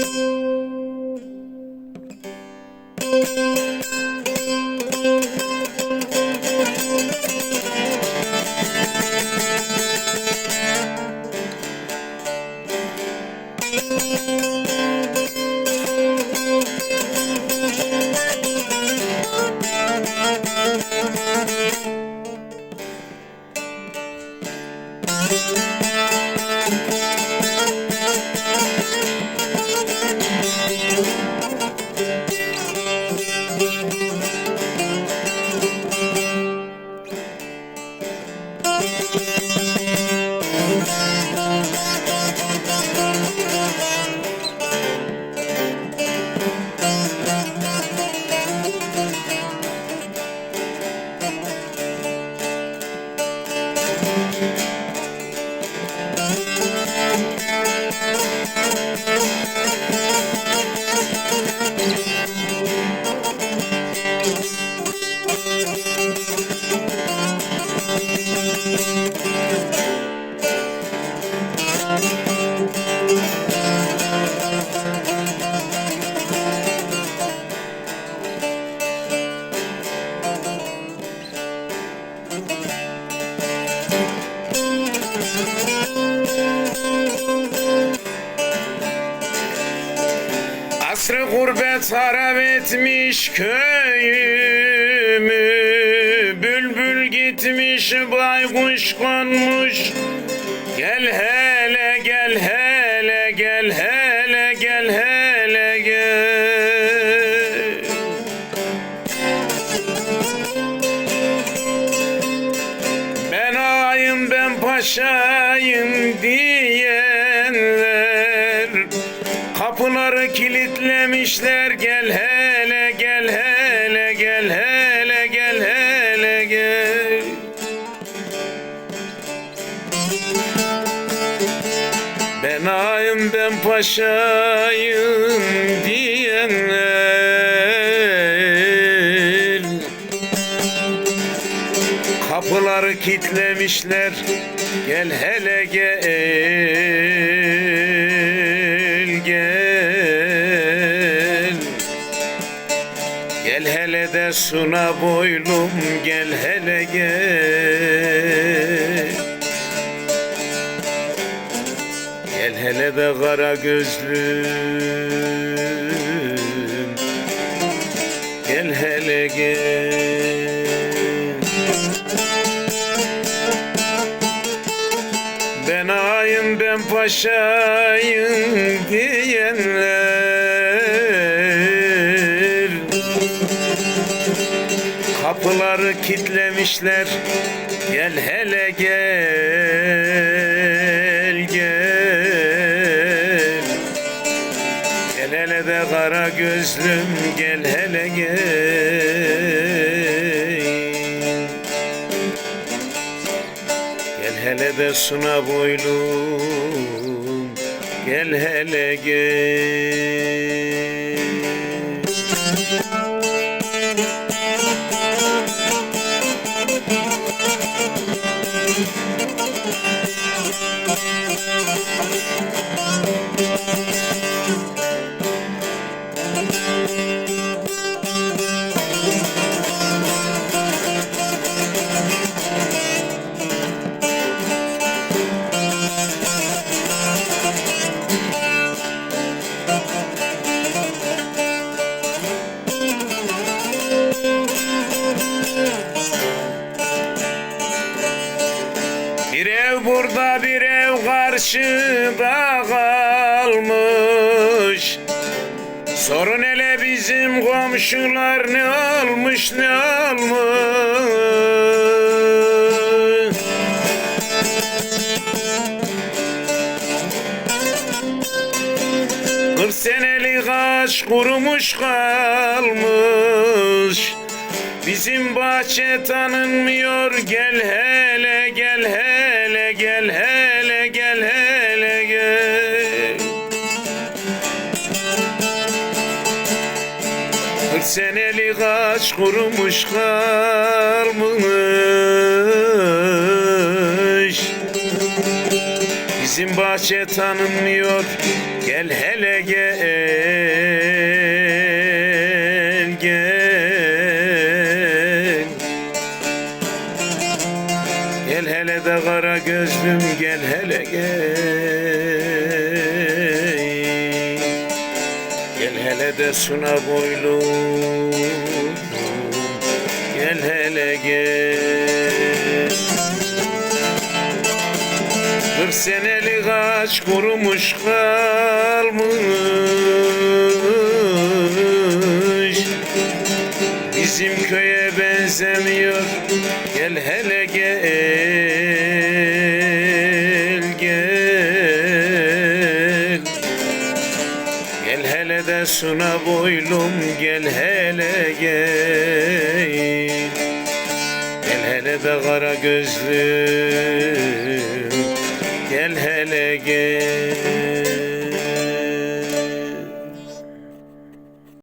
Thank you. Asrı gurbet harap etmiş köyümü Bülbül gitmiş baykuş konmuş. Gel hele gel hele gel hele gel hele gel. Ben ağayım ben paşayım diyenler Kilitlemişler gel hele gel hele gel hele gel hele gel. Ben ağayım ben paşayım diyenler. Kapıları kitlemişler Gel hele gel suna boylum gel hele gel. Gel hele de kara gözlüm. Gel hele gel. Ben ağayım ben paşayım diyenler Kapıları kitlemişler. Gel hele gel gel. Gel hele de kara gözlüm gel hele gel. Gel hele de suna boylum Gel hele gel Bir ev burada bir ev karşıda kalmış. Sorun hele bizim komşular ne olmuş ne olmuş Kırk senelik ağaç kurumuş kalmış Bizim bahçe tanınmıyor. Gel hele gel hele gel hele gel hele gel. Kırk senelik ağaç kurumuş kalmış. Bizim bahçe tanınmıyor. Gel hele gel Gel hele de kara gözlüm gel hele gel Gel hele de suna boylum Gel hele gel Kırk senelik ağaç kurumuş kalmış. Bizim köye benzemiyor Gel hele suna boylum gel hele gel. Gel hele de kara gözlüm Gel hele gel